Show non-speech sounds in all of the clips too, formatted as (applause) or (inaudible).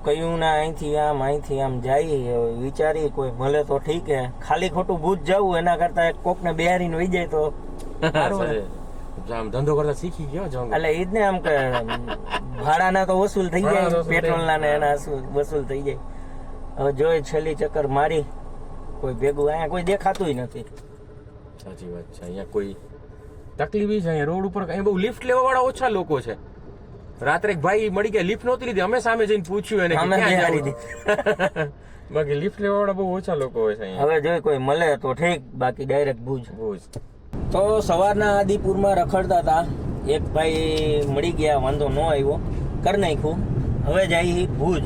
કયું ના અહીંથી આમ અહીંથી આમ જાય વિચારી કોઈ મળે તો ઠીક હે. ખાલી ખોટું ભૂત જવું એના કરતા કોક ને બેહારીને વહી જાય તો આમ ધંધો કરતા શીખી ગયો જંગ એટલે ઈ જ ને આમ કે ભાડાના તો વસૂલ થઈ જાય પેટ્રોલના ને એના વસૂલ- વસૂલ થઈ જાય. હવે જોઈ છેલ્લી ચક્કર મારી કોઈ ભેગું અહીંયા કોઈ દેખાતું નથી. સાચી વાત છે અહીંયા કોઈ તકલીફ છે અહીંયા રોડ ઉપર અહીંયા બહુ લિફ્ટ લેવા વાળા ઓછા લોકો છે. રાત્રે એક ભાઈ મળી ગયા લિફ્ટ નહોતી લીધી. અમે સામે જઈને પૂછ્યું એને અમે ક્યાં બિહારી (laughs) બાકી લિફ્ટ લેવાવાળા બહુ ઓછા લોકો હોય છે હવે જો કોઈ મળે તો ઠીક બાકી ડાયરેક્ટ ભુજ. ભૂજ. તો સવારના આદિપુરમાં રખડતા હતા. એક ભાઈ મળી ગયા વાંધો ન આવ્યો. કરી નાખ્યું. હવે જાય ભુજ.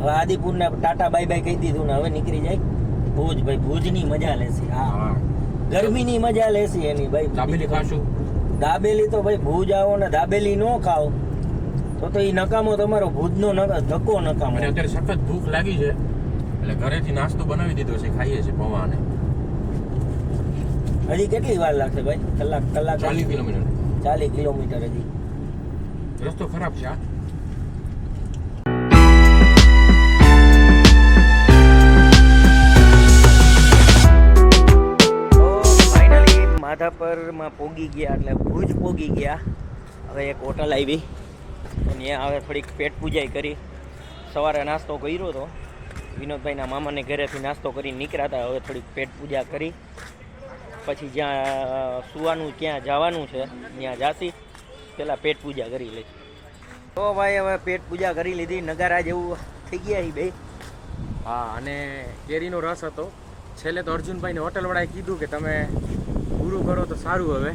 હવે આદિપુરને ટાટા બાય બાય કહી દીધું ને હવે નીકળી જાય. ભુજ ભાઈ ભુજની મજા લેશે. હા. ગરમીની મજા લેશે એની ભાઈ. ખાશું દાબેલી તો ભાઈ ભુજ આવો ને દાબેલી ન ખાઓ. તો તો એ નકામો તમારો ભુજનો ધક્કો નકામો. અત્યારે સખત ભૂખ લાગી છે. એટલે ઘરેથી નાસ્તો બનાવી દીધો છે ખાઈએ છે પૌવાને. હજી કેટલી વાર લાગશે ભાઈ? કલાક કલાક ચાલીસ કિલોમીટર. ચાલીસ કિલોમીટર હજી. રસ્તો ખરાબ છે આ માધાપરમાં પોગી ગયા એટલે ભુજ પોગી ગયા. હવે એક હોટલ આવી. અને હવે થોડીક પેટ પૂજાઈ કરી. સવારે નાસ્તો કર્યો હતો વિનોદભાઈના મામાને ઘરેથી નાસ્તો કરીને નીકળ્યા હતા. હવે થોડીક પેટ પૂજા કરી. પછી જ્યાં સુવાનું ક્યાં જવાનું છે, ત્યાં જાસી. પહેલાં પેટ પૂજા કરી લઈ. તો ભાઈ હવે પેટ પૂજા કરી લીધી. નગારા જેવું થઈ ગયા એ બે. હા, અને કેરીનો રસ હતો. છેલ્લે તો અર્જુનભાઈને હોટલવાળાએ કીધું કે તમે પૂરું કરો તો સારું હવે.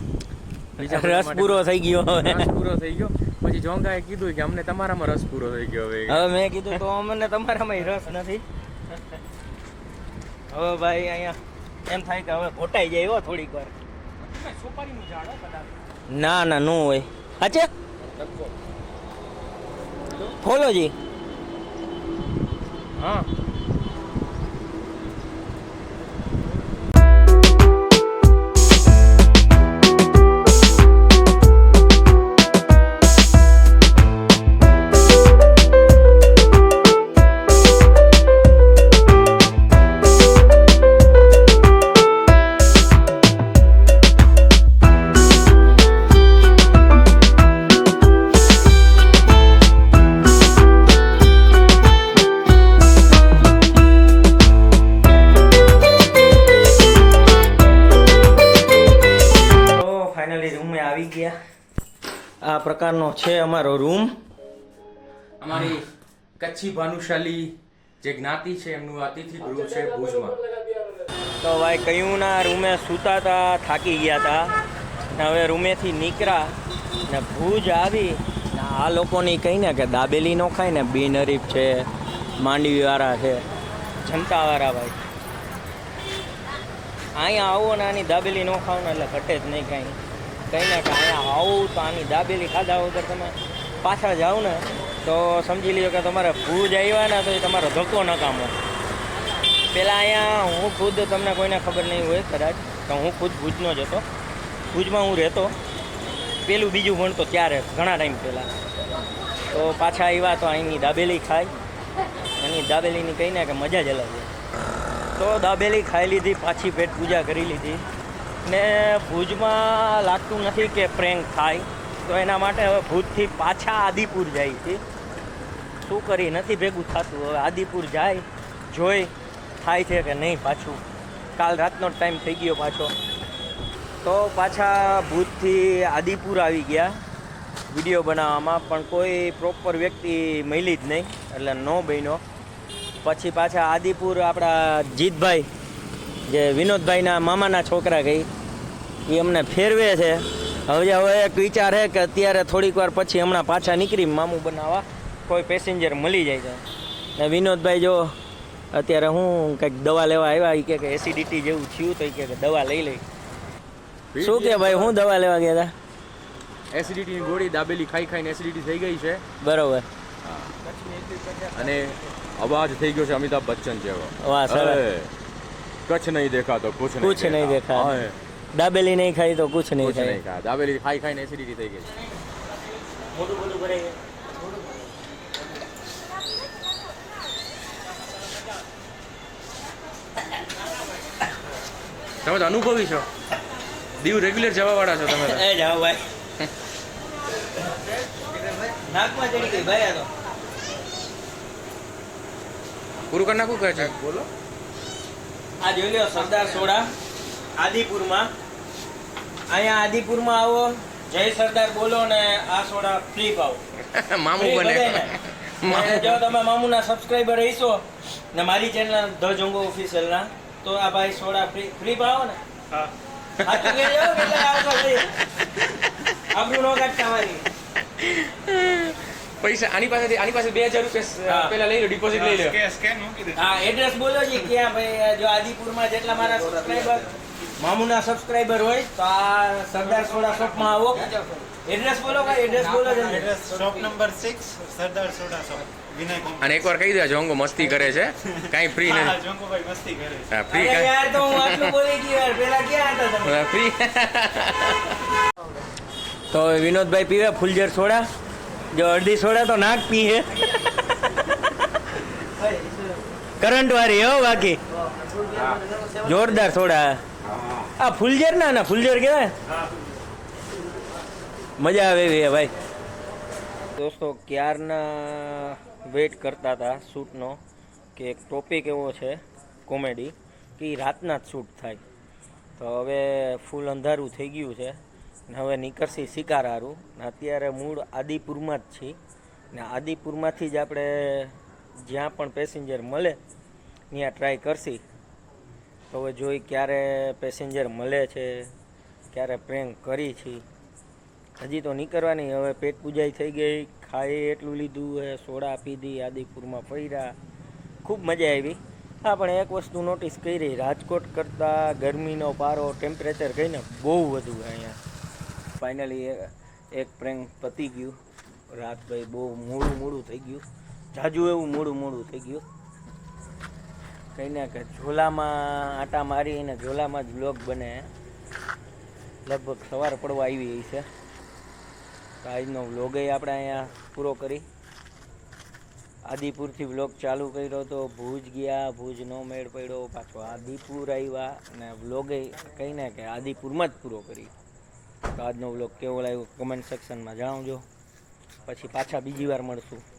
રસ પૂરો થઈ ગયો હવે. રસ પૂરો થઈ ગયો. પછી જોંગાએ કીધું કે અમને તમારામાં રસ પૂરો થઈ ગયો હવે. હવે મેં કીધું તો અમને તમારામાં રસ નથી. હવે ભાઈ અહીંયા એમ થાય કે હવે ઘોટાઈ જાય હો થોડીક વાર. સુપારીનું ઝાડ કદાચ ના ના નો હોય. અચ્છા ફોલો જી. હા. આ પ્રકારનો છે અમારો રૂમ. અમારી કચ્છી ભાનુશાલી જે જ્ઞાતિ છે એમનું અતિથિ ગૃહ છે ભુજમાં. તો ભાઈ કયું ના રૂમે સૂતા હતા થાકી ગયા હતા ને હવે રૂમેથી નીકળ્યા ને ભુજ આવી આ લોકોની કહીને કે દાબેલી નો ખાય ને બિનહરીફ છે માંડવીવાળા છે જનતાવાળા ભાઈ. અહીંયા આવો ને આની દાબેલી ન ખાવ ને એટલે ઘટે જ નહીં કાંઈ. કંઈ ને કે અહીંયા આવું તો આની દાબેલી ખાધા વગર તમે પાછા જાઓ ને, તો સમજી લ્યો કે તમારે ભૂજ આવ્યા ને તો એ તમારો ધક્કો નકામો પહેલાં અહીંયા હું ખુદ, તમને કોઈને ખબર નહીં હોય કદાચ, તો હું ખુદ ભુજનો જ હતો. ભુજમાં હું રહેતો. પેલું બીજું ભણતો ત્યારે ઘણા ટાઈમ પહેલાં. તો પાછા આવ્યા તો અહીંની દાબેલી ખાય એની દાબેલીની કહીને કે મજા જ અલગ છે. તો દાબેલી ખાઈ લીધી, પાછી પેટ પૂજા કરી લીધી. ને ભુજમાં લાગતું નથી કે પ્રેન્ક થાય. તો એના માટે હવે ભુજથી પાછા આદિપુર જાય છે. શું કરી? નથી ભેગું થતું. હવે આદિપુર જાય, જોઈ થાય છે કે નહીં પાછું. કાલ રાતનો ટાઈમ થઈ ગયો પાછો. તો પાછા ભૂતથી આદિપુર આવી ગયા વીડિયો બનાવવામાં, પણ કોઈ પ્રોપર વ્યક્તિ મળી જ નહીં. એટલે નો બન્યો. પછી પાછા આદિપુર આપણા જીતભાઈ જે વિનોદભાઈના મામાના છોકરા ગઈ એ અમને ફેરવે છે. હવે હવે એક વિચાર છે કે અત્યારે થોડીક વાર પછી હમણાં પાછા નીકળી મામું બનાવવા કોઈ પેસેન્જર મળી જાય છે ને વિનોદભાઈ જો અત્યારે હું કંઈક દવા લેવા આવ્યા એ કે એસિડિટી જેવું થયું તો એ કે દવા લઈ લઈ. શું કે ભાઈ હું દવા લેવા ગયા હતા એસિડિટીની ગોળી દાબેલી ખાઈ ખાઈને એસિડિટી થઈ ગઈ છે. બરોબર. અને અવાજ થઈ ગયો છે અમિતાભ બચ્ચન જેવો. વાહ, સરસ. कुछ नहीं देखा तो कुछ कुछ नहीं देखा દાબેલી નહીં ખાઈ તો કુછ નહીં ખાય નહીં ખાય દાબેલી ખાઈ ખાઈને એસિડિટી થઈ ગઈ મોટું તમે તો અનુભવી છો દીવ રેગ્યુલર જવા વાળા છો તમે એ જાઓ ભાઈ નાકમાં ચડી ગઈ ભાઈ આ તો પૂરું કરી નાખું કહે છે બોલો આ જોઈ લો સરદાર સોડા. આદિપુરમાં. અહીંયા આદિપુરમાં આવો. જય સરદાર બોલો ને આ સોડા ફ્રી પાવો. (laughs) મામુ બને. (laughs) જો તમે મામુના સબસ્ક્રાઇબર રહીશો ને મારી ચેનલ ધ જોંગો ઓફિશિયલના તો આ ભાઈ સોડા ફ્રી ફ્રી પાવો ને. હા. આપણું (laughs) નો કાઢતા મારી. પૈસા આની પાસે આની પાસે બે હજાર રૂપિયા પેલા લઈ લો ડિપોઝિટ લઈ લો. હા એડ્રેસ બોલો છે ક્યાં ભાઈ જો આદિપુરમાં જેટલા મારા સબસ્ક્રાઇબર મામુના સબસ્ક્રાઇબર હોય તો આ સરદાર સોડા શોપમાં આવો. એડ્રેસ બોલો ભાઈ એડ્રેસ બોલો shop number six Sardar soda shop. અને એકવાર કહી દે જોંગો મસ્તી કરે છે. કઈ ફ્રી નથી. મસ્તી કરે છે. હા ફ્રી યાર તો હું આટલું બોલી ગયો યાર પેલા ક્યાં હતા તમે? ફ્રી (laughs) તો વિનોદભાઈ પીવે ફૂલજર સોડા. જો અડધી સોડા તો નાક પીએ. કરંટ વાળી, હો બાકી જોરદાર સોડા. આ ફૂલઝર ના ના ફૂલઝર કહેવાય મજા આવે એવી ભાઈ. દોસ્તો, ક્યારના વેઇટ કરતા હતા શૂટનો, કે એક ટોપિક એવો છે કોમેડી કે એ રાતના જ શૂટ થાય. તો હવે ફૂલ અંધારું થઈ ગયું છે. ને હવે નીકળશી શિકારારું. ને અત્યારે મૂળ આદિપુરમાં જ છીએ. ને આદિપુરમાંથી જ આપણે જ્યાં પણ પેસેન્જર મળે, ત્યાં ટ્રાય કરશી. તો હવે જોઈ ક્યારે પેસેન્જર મળે છે, ક્યારે પ્રેન્ક કરી છે. હજી તો નીકળવાની હવે પેટ પૂજાઈ થઈ ગઈ. ખાઈ એટલું લીધું હે, સોડા પીધી આદિપુરમાં ફર્યા. ખૂબ મજા આવી. હા, પણ એક વસ્તુ નોટિસ કરી, રાજકોટ કરતાં ગરમીનો પારો ટેમ્પરેચર કહીને બહુ વધુ અહીંયા. ફાઇનલી એક પ્રેન્ક પતી ગયું. રાત ભાઈ બહુ મોડું મોડું થઈ ગયું. જાજુ એવું મોડું મોડું થઈ ગયું. કહીને કે ઝોલામાં આટા મારીને ઝોલામાં જ લોક બને. લગભગ સવાર પડવા આવી છે. તો આજનો વ્લોગ આપણે અહીંયા પૂરો કરી. આદિપુરથી વ્લોગ ચાલુ કર્યો તો ભુજ ગયા. ભુજનો મેળ પડ્યો. પાછો આદિપુર આવ્યા અને વ્લોગે કહીને કે આદિપુરમાં જ પૂરો કરી. તો આજનો વ્લોગ કેવો લાગ્યો? કમેન્ટ સેક્શનમાં જણાવજો. પછી પાછા બીજી વાર મળશું.